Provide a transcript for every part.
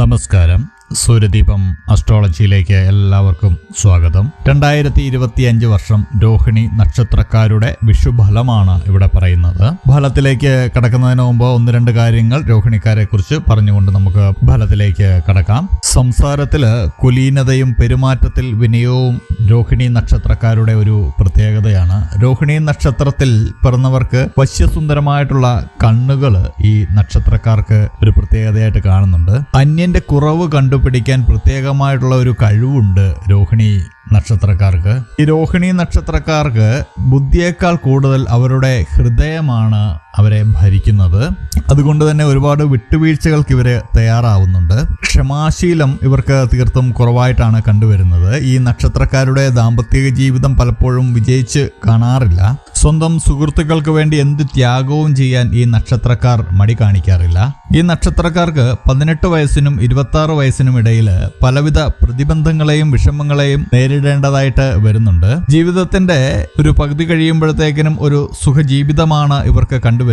നമസ്കാരം. സൂര്യദീപം അസ്ട്രോളജിയിലേക്ക് എല്ലാവർക്കും സ്വാഗതം. രണ്ടായിരത്തി ഇരുപത്തി അഞ്ച് വർഷം രോഹിണി നക്ഷത്രക്കാരുടെ വിഷുഫലമാണ് ഇവിടെ പറയുന്നത്. ഫലത്തിലേക്ക് കടക്കുന്നതിന് മുമ്പ് ഒന്ന് രണ്ട് കാര്യങ്ങൾ രോഹിണിക്കാരെ കുറിച്ച് പറഞ്ഞുകൊണ്ട് നമുക്ക് ഫലത്തിലേക്ക് കടക്കാം. സംസാരത്തിൽ കുലീനതയും പെരുമാറ്റത്തിൽ വിനയവും രോഹിണി നക്ഷത്രക്കാരുടെ ഒരു പ്രത്യേകതയാണ്. രോഹിണി നക്ഷത്രത്തിൽ പിറന്നവർക്ക് വശ്യസുന്ദരമായിട്ടുള്ള കണ്ണുകൾ ഈ നക്ഷത്രക്കാർക്ക് ഒരു പ്രത്യേകതയായിട്ട് കാണുന്നുണ്ട്. അന്യന്റെ കുറവ് കണ്ടുപിടിക്കാൻ പ്രത്യേകമായിട്ടുള്ള ഒരു കഴിവുണ്ട് രോഹിണി നക്ഷത്രക്കാർക്ക്. ഈ രോഹിണി നക്ഷത്രക്കാർക്ക് ബുദ്ധിയേക്കാൾ കൂടുതൽ അവരുടെ ഹൃദയമാണ് അവരെ ഭരിക്കുന്നത്. അതുകൊണ്ട് തന്നെ ഒരുപാട് വിട്ടുവീഴ്ചകൾക്ക് ഇവർ തയ്യാറാവുന്നുണ്ട്. ക്ഷമാശീലം ഇവർക്ക് തീർത്തും കുറവായിട്ടാണ് കണ്ടുവരുന്നത്. ഈ നക്ഷത്രക്കാരുടെ ദാമ്പത്യ ജീവിതം പലപ്പോഴും വിജയിച്ച് കാണാറില്ല. സ്വന്തം സുഹൃത്തുക്കൾക്ക് വേണ്ടി എന്ത് ത്യാഗവും ചെയ്യാൻ ഈ നക്ഷത്രക്കാർ മടി കാണിക്കാറില്ല. ഈ നക്ഷത്രക്കാർക്ക് പതിനെട്ട് വയസ്സിനും ഇരുപത്തി വയസ്സിനും ഇടയിൽ പലവിധ പ്രതിബന്ധങ്ങളെയും വിഷമങ്ങളെയും നേരിടേണ്ടതായിട്ട് വരുന്നുണ്ട്. ജീവിതത്തിന്റെ ഒരു പകുതി കഴിയുമ്പോഴത്തേക്കിനും ഒരു സുഖജീവിതമാണ് ഇവർക്ക് കണ്ടുവരുന്നത്.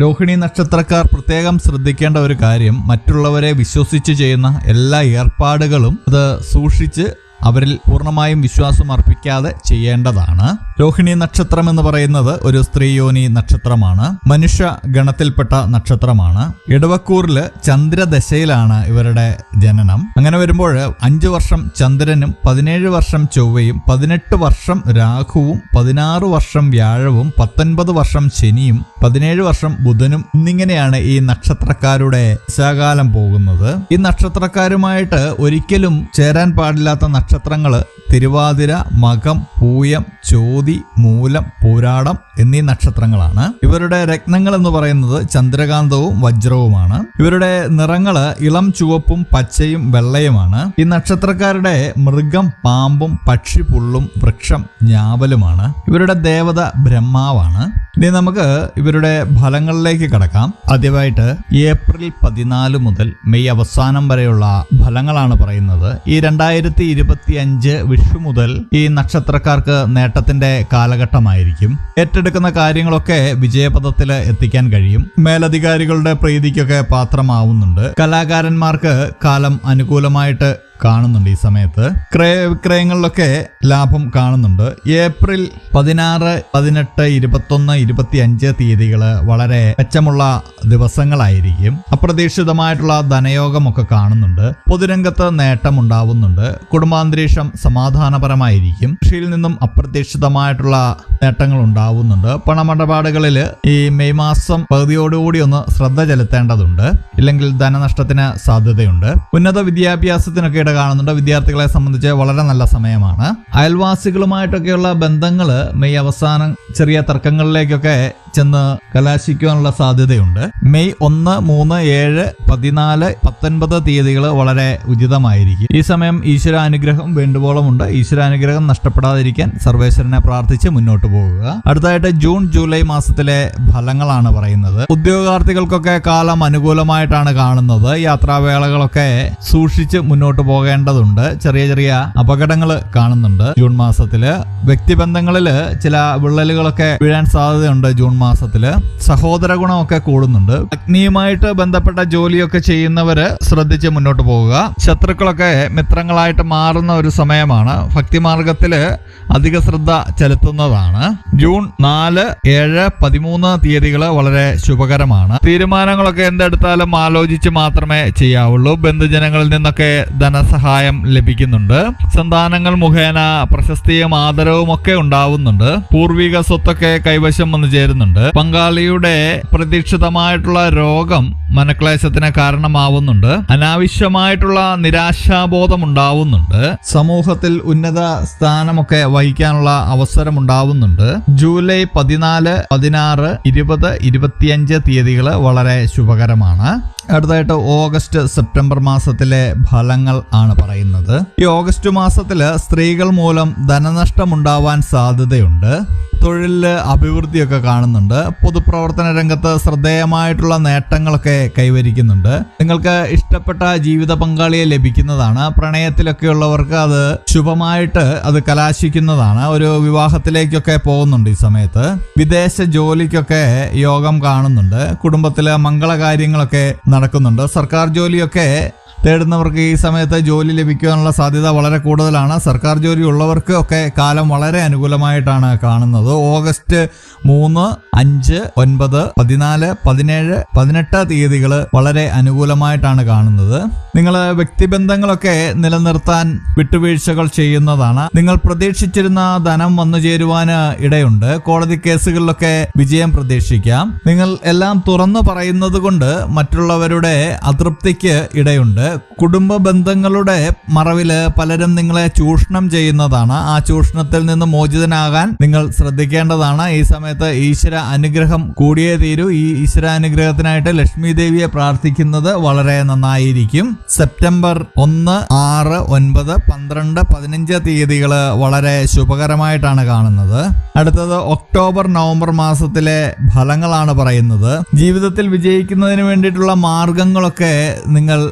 രോഹിണി നക്ഷത്രക്കാർ പ്രത്യേകം ശ്രദ്ധിക്കേണ്ട ഒരു കാര്യം മറ്റുള്ളവരെ വിശ്വസിച്ച് ചെയ്യുന്ന എല്ലാ ഏർപ്പാടുകളും അത് സൂക്ഷിച്ച് അവരിൽ പൂർണമായും വിശ്വാസം അർപ്പിക്കാതെ ചെയ്യേണ്ടതാണ്. രോഹിണി നക്ഷത്രം എന്ന് പറയുന്നത് ഒരു സ്ത്രീയോനി നക്ഷത്രമാണ്. മനുഷ്യ ഗണത്തിൽപ്പെട്ട നക്ഷത്രമാണ്. ഇടവക്കൂറിൽ ചന്ദ്രദശയിലാണ് ഇവരുടെ ജനനം. അങ്ങനെ വരുമ്പോൾ അഞ്ചു വർഷം ചന്ദ്രനും പതിനേഴ് വർഷം ചൊവ്വയും പതിനെട്ട് വർഷം രാഹുവും പതിനാറ് വർഷം വ്യാഴവും പത്തൊൻപത് വർഷം ശനിയും പതിനേഴ് വർഷം ബുധനും എന്നിങ്ങനെയാണ് ഈ നക്ഷത്രക്കാരുടെ ദിശാകാലം പോകുന്നത്. ഈ നക്ഷത്രക്കാരുമായിട്ട് ഒരിക്കലും ചേരാൻ പാടില്ലാത്ത നക്ഷത്രങ്ങൾ തിരുവാതിര മകം പൂയം ചോതി മൂലം പൂരാടം എന്നീ നക്ഷത്രങ്ങളാണ്. ഇവരുടെ രത്നങ്ങൾ എന്ന് പറയുന്നത് ചന്ദ്രകാന്തവും വജ്രവുമാണ്. ഇവരുടെ നിറങ്ങൾ ഇളം ചുവപ്പും പച്ചയും വെള്ളയുമാണ്. ഈ നക്ഷത്രക്കാരുടെ മൃഗം പാമ്പും പക്ഷി പുള്ളും വൃക്ഷം ഞാവലുമാണ്. ഇവരുടെ ദേവത ബ്രഹ്മാവാണ്. ഇനി നമുക്ക് ഇവരുടെ ഫലങ്ങളിലേക്ക് കടക്കാം. ആദ്യമായിട്ട് ഏപ്രിൽ പതിനാല് മുതൽ മെയ് അവസാനം വരെയുള്ള ഫലങ്ങളാണ് പറയുന്നത്. ഈ രണ്ടായിരത്തി ഇരുപത്തി അഞ്ച് വിഷു മുതൽ ഈ നക്ഷത്രക്കാർക്ക് നേട്ടത്തിന്റെ കാലഘട്ടമായിരിക്കും. ഏറ്റെടുക്കുന്ന കാര്യങ്ങളൊക്കെ വിജയപഥത്തിൽ എത്തിക്കാൻ കഴിയും. മേലധികാരികളുടെ പ്രീതിക്കൊക്കെ പാത്രമാവുന്നുണ്ട്. കലാകാരന്മാർക്ക് കാലം അനുകൂലമായിട്ട് കാണുന്നുണ്ട് ഈ സമയത്ത്. ക്രയ വിക്രയങ്ങളിലൊക്കെ ലാഭം കാണുന്നുണ്ട്. ഏപ്രിൽ പതിനാറ് പതിനെട്ട് ഇരുപത്തൊന്ന് ഇരുപത്തി അഞ്ച് തീയതികൾ വളരെ മെച്ചമുള്ള ദിവസങ്ങളായിരിക്കും. അപ്രതീക്ഷിതമായിട്ടുള്ള ധനയോഗമൊക്കെ കാണുന്നുണ്ട്. പൊതുരംഗത്ത് നേട്ടം ഉണ്ടാവുന്നുണ്ട് കുടുംബാന്തരീക്ഷം സമാധാനപരമായിരിക്കും. കൃഷിയിൽ നിന്നും അപ്രതീക്ഷിതമായിട്ടുള്ള നേട്ടങ്ങൾ ഉണ്ടാവുന്നുണ്ട് പണമിടപാടുകളിൽ ഈ മെയ് മാസം പകുതിയോടുകൂടി ഒന്ന് ശ്രദ്ധ ചെലുത്തേണ്ടതുണ്ട്. ഇല്ലെങ്കിൽ ധനനഷ്ടത്തിന് സാധ്യതയുണ്ട്. ഉന്നത വിദ്യാഭ്യാസത്തിനൊക്കെ കാണുന്നുണ്ട്. വിദ്യാർത്ഥികളെ സംബന്ധിച്ച് വളരെ നല്ല സമയമാണ്. അയൽവാസികളുമായിട്ടൊക്കെയുള്ള ബന്ധങ്ങൾ മെയ് അവസാനം ചെറിയ തർക്കങ്ങളിലേക്കൊക്കെ ചെന്ന് കലാശിക്കാനുള്ള സാധ്യതയുണ്ട്. മെയ് ഒന്ന് മൂന്ന് ഏഴ് പതിനാല് പത്തൊൻപത് തീയതികൾ വളരെ ഉചിതമായിരിക്കും. ഈ സമയം ഈശ്വരാനുഗ്രഹം വേണ്ടുവോളമുണ്ട്. ഈശ്വരാനുഗ്രഹം നഷ്ടപ്പെടാതിരിക്കാൻ സർവേശ്വരനെ പ്രാർത്ഥിച്ച് മുന്നോട്ട് പോകുക അടുത്തായിട്ട് ജൂൺ ജൂലൈ മാസത്തിലെ ഫലങ്ങളാണ് പറയുന്നത്. ഉദ്യോഗാർത്ഥികൾക്കൊക്കെ കാലം അനുകൂലമായിട്ടാണ് കാണുന്നത്. യാത്രാവേളകളൊക്കെ സൂക്ഷിച്ച് മുന്നോട്ട് പോകേണ്ടതുണ്ട്. ചെറിയ ചെറിയ അപകടങ്ങൾ കാണുന്നുണ്ട് ജൂൺ മാസത്തിൽ. വ്യക്തിബന്ധങ്ങളിൽ ചില വിള്ളലുകളൊക്കെ വീഴാൻ സാധ്യതയുണ്ട് ജൂൺ മാസത്തിൽ സഹോദര ഗുണമൊക്കെ കൂടുന്നുണ്ട്. അഗ്നിയുമായിട്ട് ബന്ധപ്പെട്ട ജോലിയൊക്കെ ചെയ്യുന്നവര് ശ്രദ്ധിച്ച് മുന്നോട്ട് പോവുക. ശത്രുക്കളൊക്കെ മിത്രങ്ങളായിട്ട് മാറുന്ന ഒരു സമയമാണ്. ഭക്തിമാർഗത്തിൽ അധിക ശ്രദ്ധ ചെലുത്തുന്നതാണ്. ജൂൺ നാല് ഏഴ് പതിമൂന്ന് തീയതികൾ വളരെ ശുഭകരമാണ്. തീരുമാനങ്ങളൊക്കെ എന്തെടുത്താലും ആലോചിച്ച് മാത്രമേ ചെയ്യാവുള്ളൂ. ബന്ധുജനങ്ങളിൽ നിന്നൊക്കെ ധനസഹായം ലഭിക്കുന്നുണ്ട്. സന്താനങ്ങൾ മുഖേന പ്രശസ്തിയും ആദരവും ഒക്കെ ഉണ്ടാവുന്നുണ്ട്. പൂർവിക സ്വത്തൊക്കെ കൈവശം വന്നു ചേരുന്നുണ്ട്. പങ്കാളിയുടെ പ്രതീക്ഷിതമായിട്ടുള്ള രോഗം മനക്ലേശത്തിന് കാരണമാവുന്നുണ്ട്. അനാവശ്യമായിട്ടുള്ള നിരാശാബോധം ഉണ്ടാവുന്നുണ്ട് സമൂഹത്തിൽ ഉന്നത സ്ഥാനമൊക്കെ വഹിക്കാനുള്ള അവസരം ഉണ്ടാവുന്നുണ്ട് ജൂലൈ പതിനാല് പതിനാറ് ഇരുപത് ഇരുപത്തിയഞ്ച് തീയതികൾ വളരെ ശുഭകരമാണ്. അടുത്തായിട്ട് ഓഗസ്റ്റ് സെപ്റ്റംബർ മാസത്തിലെ ഫലങ്ങൾ ആണ് പറയുന്നത്. ഈ ഓഗസ്റ്റ് മാസത്തിൽ സ്ത്രീകൾ മൂലം ധനനഷ്ടം ഉണ്ടാവാൻ സാധ്യതയുണ്ട്. തൊഴിലിൽ അഭിവൃദ്ധിയൊക്കെ കാണുന്നുണ്ട്. പൊതുപ്രവർത്തന രംഗത്ത് ശ്രദ്ധേയമായിട്ടുള്ള നേട്ടങ്ങളൊക്കെ കൈവരിക്കുന്നുണ്ട്. നിങ്ങൾക്ക് ഇഷ്ടപ്പെട്ട ജീവിത പങ്കാളിയെ ലഭിക്കുന്നതാണ്. പ്രണയത്തിലൊക്കെ ഉള്ളവർക്ക് അത് ശുഭമായിട്ട് അത് കലാശിക്കുന്നതാണ്. ഒരു വിവാഹത്തിലേക്കൊക്കെ പോകുന്നുണ്ട് ഈ സമയത്ത്. വിദേശ ജോലിക്കൊക്കെ യോഗം കാണുന്നുണ്ട്. കുടുംബത്തിലെ മംഗളകാര്യങ്ങളൊക്കെ നടക്കുന്നുണ്ട്. സർക്കാർ ജോലിയൊക്കെ തേടുന്നവർക്ക് ഈ സമയത്ത് ജോലി ലഭിക്കാനുള്ള സാധ്യത വളരെ കൂടുതലാണ്. സർക്കാർ ജോലി ഉള്ളവർക്ക് ഒക്കെ കാലം വളരെ അനുകൂലമായിട്ടാണ് കാണുന്നത്. ഓഗസ്റ്റ് മൂന്ന് അഞ്ച് ഒൻപത് പതിനാല് പതിനേഴ് പതിനെട്ട് തീയതികൾ വളരെ അനുകൂലമായിട്ടാണ് കാണുന്നത്. നിങ്ങൾ വ്യക്തിബന്ധങ്ങളൊക്കെ നിലനിർത്താൻ വിട്ടുവീഴ്ചകൾ ചെയ്യുന്നതാണ്. നിങ്ങൾ പ്രതീക്ഷിച്ചിരുന്ന ധനം വന്നു ചേരുവാന് ഇടയുണ്ട്. കോടതി കേസുകളിലൊക്കെ വിജയം പ്രതീക്ഷിക്കാം. നിങ്ങൾ എല്ലാം തുറന്നു പറയുന്നത് കൊണ്ട് മറ്റുള്ളവരുടെ അതൃപ്തിക്ക് ഇടയുണ്ട്. കുടുംബ ബന്ധങ്ങളുടെ മറവിൽ പലരും നിങ്ങളെ ചൂഷണം ചെയ്യുന്നതാണ്. ആ ചൂഷണത്തിൽ നിന്ന് മോചിതനാകാൻ നിങ്ങൾ ശ്രദ്ധിക്കേണ്ടതാണ്. ഈ സമയത്ത് ഈശ്വര അനുഗ്രഹം കൂടിയേ തീരൂ. ഈ ഈശ്വര അനുഗ്രഹത്തിനായിട്ട് ലക്ഷ്മി ദേവിയെ പ്രാർത്ഥിക്കുന്നത് വളരെ നന്നായിരിക്കും. സെപ്റ്റംബർ ഒന്ന് ആറ് ഒൻപത് പന്ത്രണ്ട് പതിനഞ്ച് തീയതികൾ വളരെ ശുഭകരമായിട്ടാണ് കാണുന്നത്. അടുത്തത് ഒക്ടോബർ നവംബർ മാസത്തിലെ ഫലങ്ങളാണ് പറയുന്നത്. ജീവിതത്തിൽ വിജയിക്കുന്നതിന് വേണ്ടിയിട്ടുള്ള മാർഗങ്ങളൊക്കെ നിങ്ങൾ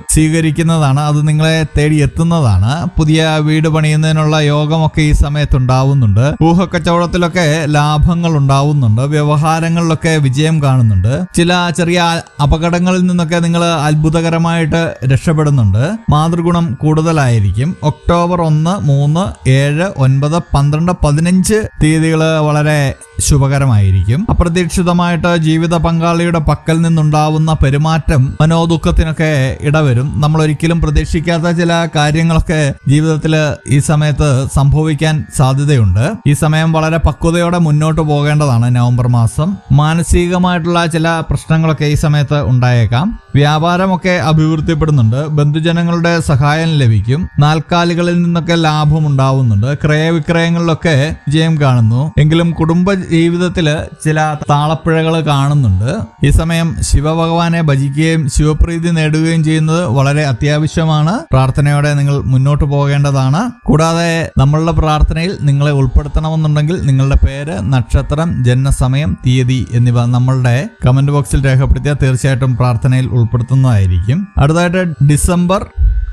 സ്വീകരിക്കുന്നതാണ് അത് നിങ്ങളെ തേടി എത്തുന്നതാണ്. പുതിയ വീട് പണിയുന്നതിനുള്ള യോഗമൊക്കെ ഈ സമയത്ത് ഉണ്ടാവുന്നുണ്ട് ഊഹക്കച്ചവടത്തിലൊക്കെ ലാഭങ്ങൾ ഉണ്ടാവുന്നുണ്ട് വ്യവഹാരങ്ങളിലൊക്കെ വിജയം കാണുന്നുണ്ട്. ചില ചെറിയ അപകടങ്ങളിൽ നിന്നൊക്കെ നിങ്ങൾ അത്ഭുതകരമായിട്ട് രക്ഷപ്പെടുന്നുണ്ട്. മാതൃഗുണം കൂടുതലായിരിക്കും. ഒക്ടോബർ ഒന്ന് മൂന്ന് ഏഴ് ഒൻപത് പന്ത്രണ്ട് പതിനഞ്ച് തീയതികൾ വളരെ ശുഭകരമായിരിക്കും. അപ്രതീക്ഷിതമായിട്ട് ജീവിത പങ്കാളിയുടെ പക്കൽ നിന്നുണ്ടാവുന്ന പെരുമാറ്റം മനോദുഃഖത്തിനൊക്കെ ഇടവരും. നമ്മൾ ഒരിക്കലും പ്രതീക്ഷിക്കാത്ത ചില കാര്യങ്ങളൊക്കെ ജീവിതത്തിൽ ഈ സമയത്ത് സംഭവിക്കാൻ സാധ്യതയുണ്ട്. ഈ സമയം വളരെ പക്വതയോടെ മുന്നോട്ട് പോകേണ്ടതാണ് നവംബർ മാസം. മാനസികമായിട്ടുള്ള ചില പ്രശ്നങ്ങളൊക്കെ ഈ സമയത്ത് ഉണ്ടായേക്കാം. വ്യാപാരമൊക്കെ അഭിവൃദ്ധിപ്പെടുന്നുണ്ട്. ബന്ധുജനങ്ങളുടെ സഹായം ലഭിക്കും. നാൽക്കാലികളിൽ നിന്നൊക്കെ ലാഭം ഉണ്ടാവുന്നുണ്ട്. ക്രയവിക്രയങ്ങളിലൊക്കെ വിജയം കാണുന്നു. എങ്കിലും കുടുംബ ജീവിതത്തിൽ ചില താളപ്പിഴകൾ കാണുന്നുണ്ട്. ഈ സമയം ശിവഭഗവാനെ ഭജിക്കുകയും ശിവപ്രീതി നേടുകയും ചെയ്യുന്നത് വളരെ അത്യാവശ്യമാണ്. പ്രാർത്ഥനയോടെ നിങ്ങൾ മുന്നോട്ട് പോകേണ്ടതാണ്. കൂടാതെ നമ്മളുടെ പ്രാർത്ഥനയിൽ നിങ്ങളെ ഉൾപ്പെടുത്തണമെന്നുണ്ടെങ്കിൽ നിങ്ങളുടെ പേര് നക്ഷത്രം ജനനസമയം തീയതി എന്നിവ നമ്മളുടെ കമന്റ് ബോക്സിൽ രേഖപ്പെടുത്തിയാൽ തീർച്ചയായിട്ടും പ്രാർത്ഥനയിൽ ഉൾപ്പെടുത്തുന്നതായിരിക്കും. അടുത്തതായിട്ട് ഡിസംബർ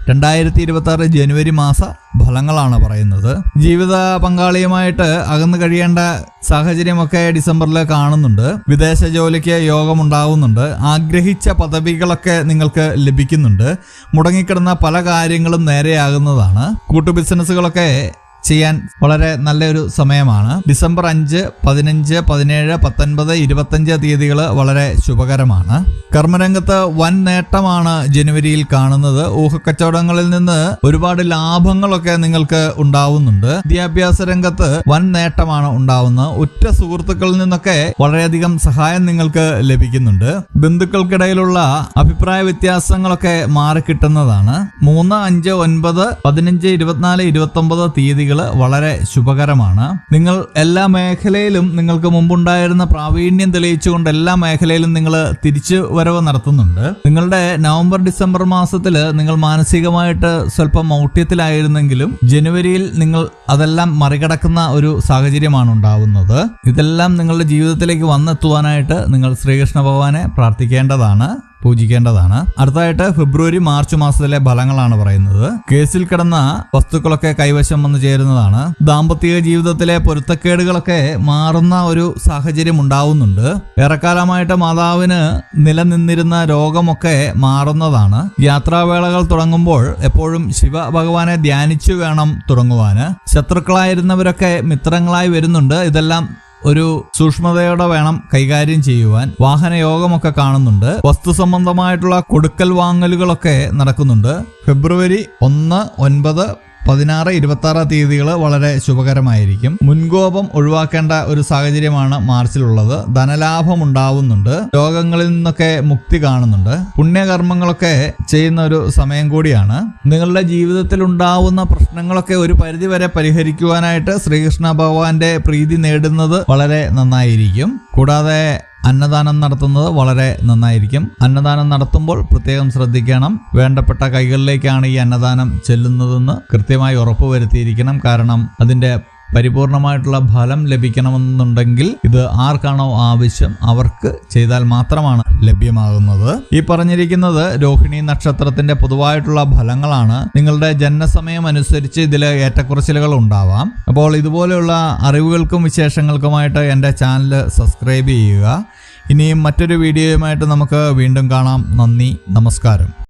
രണ്ടായിരത്തി ഇരുപത്തി ആറ് ജനുവരി മാസ ഫലങ്ങളാണ് പറയുന്നത്. ജീവിത പങ്കാളിയുമായിട്ട് അകന്നു കഴിയേണ്ട സാഹചര്യമൊക്കെ ഡിസംബറിൽ കാണുന്നുണ്ട്. വിദേശ ജോലിക്ക് യോഗമുണ്ടാവുന്നുണ്ട്. ആഗ്രഹിച്ച പദവികളൊക്കെ നിങ്ങൾക്ക് ലഭിക്കുന്നുണ്ട്. മുടങ്ങിക്കിടന്ന പല കാര്യങ്ങളും നേരെയാകുന്നതാണ്. കൂട്ടു ബിസിനസ്സുകളൊക്കെ ചെയ്യാൻ വളരെ നല്ലൊരു സമയമാണ്. ഡിസംബർ അഞ്ച് പതിനഞ്ച് പതിനേഴ് പത്തൊൻപത് ഇരുപത്തഞ്ച് തീയതികൾ വളരെ ശുഭകരമാണ്. കർമ്മരംഗത്ത് വൻ നേട്ടമാണ് ജനുവരിയിൽ കാണുന്നത്. ഊഹക്കച്ചവടങ്ങളിൽ നിന്ന് ഒരുപാട് ലാഭങ്ങളൊക്കെ നിങ്ങൾക്ക് ഉണ്ടാവുന്നുണ്ട്. വിദ്യാഭ്യാസ രംഗത്ത് വൻ നേട്ടമാണ് ഉണ്ടാവുന്നത് ഉറ്റ സുഹൃത്തുക്കളിൽ നിന്നൊക്കെ വളരെയധികം സഹായം നിങ്ങൾക്ക് ലഭിക്കുന്നുണ്ട്. ബന്ധുക്കൾക്കിടയിലുള്ള അഭിപ്രായ വ്യത്യാസങ്ങളൊക്കെ മാറിക്കിട്ടുന്നതാണ്. മൂന്ന് അഞ്ച് ഒൻപത് പതിനഞ്ച് ഇരുപത്തിനാല് ഇരുപത്തി ഒമ്പത് തീയതികൾ വളരെ ശുഭകരമാണ്. നിങ്ങൾ എല്ലാ മേഖലയിലും നിങ്ങൾക്ക് മുമ്പുണ്ടായിരുന്ന പ്രാവീണ്യം തെളിയിച്ചുകൊണ്ട് എല്ലാ മേഖലയിലും നിങ്ങൾ തിരിച്ചു വരവ് നടത്തുന്നുണ്ട്. നിങ്ങളുടെ നവംബർ ഡിസംബർ മാസത്തിൽ നിങ്ങൾ മാനസികമായിട്ട് സ്വല്പം മൗഢ്യത്തിലായിരുന്നെങ്കിലും ജനുവരിയിൽ നിങ്ങൾ അതെല്ലാം മറികടക്കുന്ന ഒരു സാഹചര്യമാണ് ഉണ്ടാവുന്നത്. ഇതെല്ലാം നിങ്ങളുടെ ജീവിതത്തിലേക്ക് വന്നെത്തുവാനായിട്ട് നിങ്ങൾ ശ്രീകൃഷ്ണ ഭഗവാനെ പ്രാർത്ഥിക്കേണ്ടതാണ്. പൂജിക്കേണ്ടതാണ്. അടുത്തായിട്ട് ഫെബ്രുവരി മാർച്ച് മാസത്തിലെ ഫലങ്ങളാണ് പറയുന്നത്. കേസിൽ കിടന്ന വസ്തുക്കളൊക്കെ കൈവശം വന്നു ചേരുന്നതാണ്. ദാമ്പത്തിക ജീവിതത്തിലെ പൊരുത്തക്കേടുകളൊക്കെ മാറുന്ന ഒരു സാഹചര്യം ഉണ്ടാവുന്നുണ്ട്. ഏറെക്കാലമായിട്ട് മാതാവിന് നിലനിന്നിരുന്ന രോഗമൊക്കെ മാറുന്നതാണ്. യാത്രാവേളകൾ തുടങ്ങുമ്പോൾ എപ്പോഴും ശിവ ഭഗവാനെ ധ്യാനിച്ചു വേണം തുടങ്ങുവാന്. ശത്രുക്കളായിരുന്നവരൊക്കെ മിത്രങ്ങളായി വരുന്നുണ്ട്. ഇതെല്ലാം ഒരു സൂക്ഷ്മതയോടെ വേണം കൈകാര്യം ചെയ്യുവാൻ. വാഹന യോഗമൊക്കെ കാണുന്നുണ്ട്. വസ്തു സംബന്ധമായിട്ടുള്ള കൊടുക്കൽ വാങ്ങലുകളൊക്കെ നടക്കുന്നുണ്ട്. ഫെബ്രുവരി ഒന്ന് ഒൻപത് പതിനാറ് ഇരുപത്തി തീയതികൾ വളരെ ശുഭകരമായിരിക്കും. മുൻകോപം ഒഴിവാക്കേണ്ട ഒരു സാഹചര്യമാണ് മാർച്ചിലുള്ളത്. ധനലാഭം ഉണ്ടാവുന്നുണ്ട് രോഗങ്ങളിൽ നിന്നൊക്കെ മുക്തി കാണുന്നുണ്ട്. പുണ്യകർമ്മങ്ങളൊക്കെ ചെയ്യുന്ന ഒരു സമയം കൂടിയാണ്. നിങ്ങളുടെ ജീവിതത്തിൽ ഉണ്ടാവുന്ന പ്രശ്നങ്ങളൊക്കെ ഒരു പരിധിവരെ പരിഹരിക്കുവാനായിട്ട് ശ്രീകൃഷ്ണ ഭഗവാന്റെ പ്രീതി നേടുന്നത് വളരെ നന്നായിരിക്കും. കൂടാതെ അന്നദാനം നടത്തുന്നത് വളരെ നന്നായിരിക്കും. അന്നദാനം നടത്തുമ്പോൾ പ്രത്യേകം ശ്രദ്ധിക്കണം. വേണ്ടപ്പെട്ട കൈകളിലേക്കാണ് ഈ അന്നദാനം ചെല്ലുന്നതെന്ന് കൃത്യമായി ഉറപ്പുവരുത്തിയിരിക്കണം. കാരണം അതിന്റെ പരിപൂർണമായിട്ടുള്ള ഫലം ലഭിക്കണമെന്നുണ്ടെങ്കിൽ ഇത് ആർക്കാണോ ആവശ്യം അവർക്ക് ചെയ്താൽ മാത്രമാണ് ലഭ്യമാകുന്നത്. ഈ പറഞ്ഞിരിക്കുന്നത് രോഹിണി നക്ഷത്രത്തിന്റെ പൊതുവായിട്ടുള്ള ഫലങ്ങളാണ്. നിങ്ങളുടെ ജനനസമയം അനുസരിച്ച് ഇതിൽ ഏറ്റക്കുറച്ചിലുകൾ ഉണ്ടാവാം. അപ്പോൾ ഇതുപോലെയുള്ള അറിവുകൾക്കും വിശേഷങ്ങൾക്കുമായിട്ട് എന്റെ ചാനൽ സബ്സ്ക്രൈബ് ചെയ്യുക. ഇനിയും മറ്റൊരു വീഡിയോയുമായിട്ട് നമുക്ക് വീണ്ടും കാണാം. നന്ദി നമസ്കാരം.